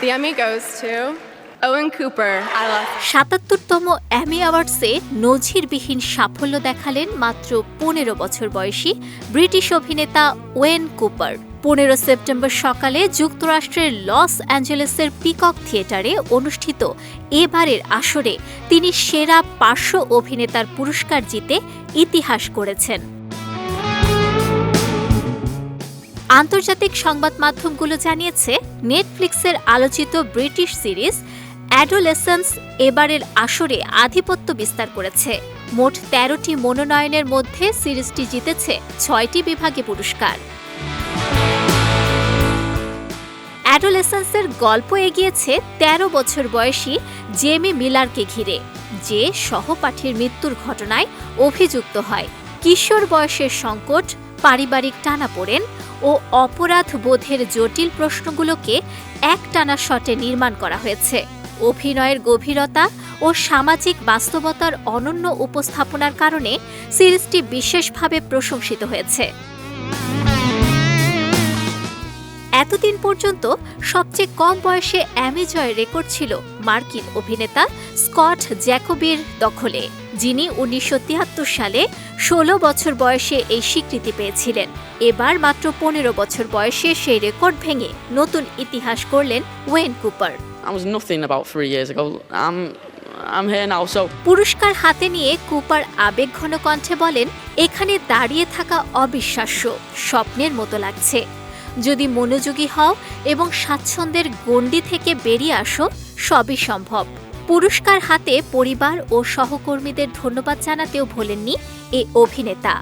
The Emmy goes to Owen Cooper. I love সাতাত্তরতম অ্যামি অ্যাওয়ার্ডসে নজিরবিহীন সাফল্য দেখালেন মাত্র পনেরো বছর বয়সী ব্রিটিশ অভিনেতা ওয়েন কুপার। পনেরো সেপ্টেম্বর সকালে যুক্তরাষ্ট্রের লস অ্যাঞ্জেলেসের পিকক থিয়েটারে অনুষ্ঠিত এবারের আসরে তিনি সেরা পার্শ্ব অভিনেতার পুরস্কার জিতে ইতিহাস করেছেন আন্তর্জাতিক সংবাদ মাধ্যমগুলো জানিয়েছে, নেটফ্লিক্সের আলোচিত ব্রিটিশ সিরিজ অ্যাডোলেসেন্স এবারের আসরে আধিপত্য বিস্তার করেছে। মোট তেরোটি মনোনয়নের মধ্যে সিরিজটি জিতেছে ছয়টি বিভাগে পুরস্কার। অ্যাডোলেসেন্সের গল্প এগিয়েছে ১৩ বছর বয়সী জেমি মিলারকে ঘিরে, যে সহপাঠীর মৃত্যুর ঘটনায় অভিযুক্ত হয়। কিশোর বয়সের সংকট, পারিবারিক টানাপোড়েন ও অপরাধ বোধের জটিল প্রশ্নগুলোকে একটানা শটে নির্মাণ করা হয়েছে। অভিনয়ের গভীরতা ও সামাজিক বাস্তবতার অনন্য উপস্থাপনার কারণে সিরিজটি বিশেষভাবে প্রশংসিত হয়েছে। এতদিন পর্যন্ত সবচেয়ে কম বয়সে অ্যামি জয়ের রেকর্ড ছিল মার্কিন অভিনেতা স্কট জ্যাকোবির দখলে যিনি উনিশশো তিয়াত্তর সালে ষোলো বছর বয়সে এই স্বীকৃতি পেয়েছিলেন। এবার মাত্র পনেরো বছর বয়সে সেই রেকর্ড ভেঙে নতুন ইতিহাস করলেন ওয়েন কুপার। পুরস্কার হাতে নিয়ে কুপার আবেগঘন কণ্ঠে বলেন এখানে দাঁড়িয়ে থাকা অবিশ্বাস্য স্বপ্নের মতো লাগছে। যদি মনোযোগী হও এবং স্বাচ্ছন্দ্যের গণ্ডি থেকে বেরিয়ে আসো, সবই সম্ভব। পুরস্কার হাতে পরিবার ও সহকর্মীদের ধন্যবাদ জানাতেও ভোলেননি এ অভিনেতা।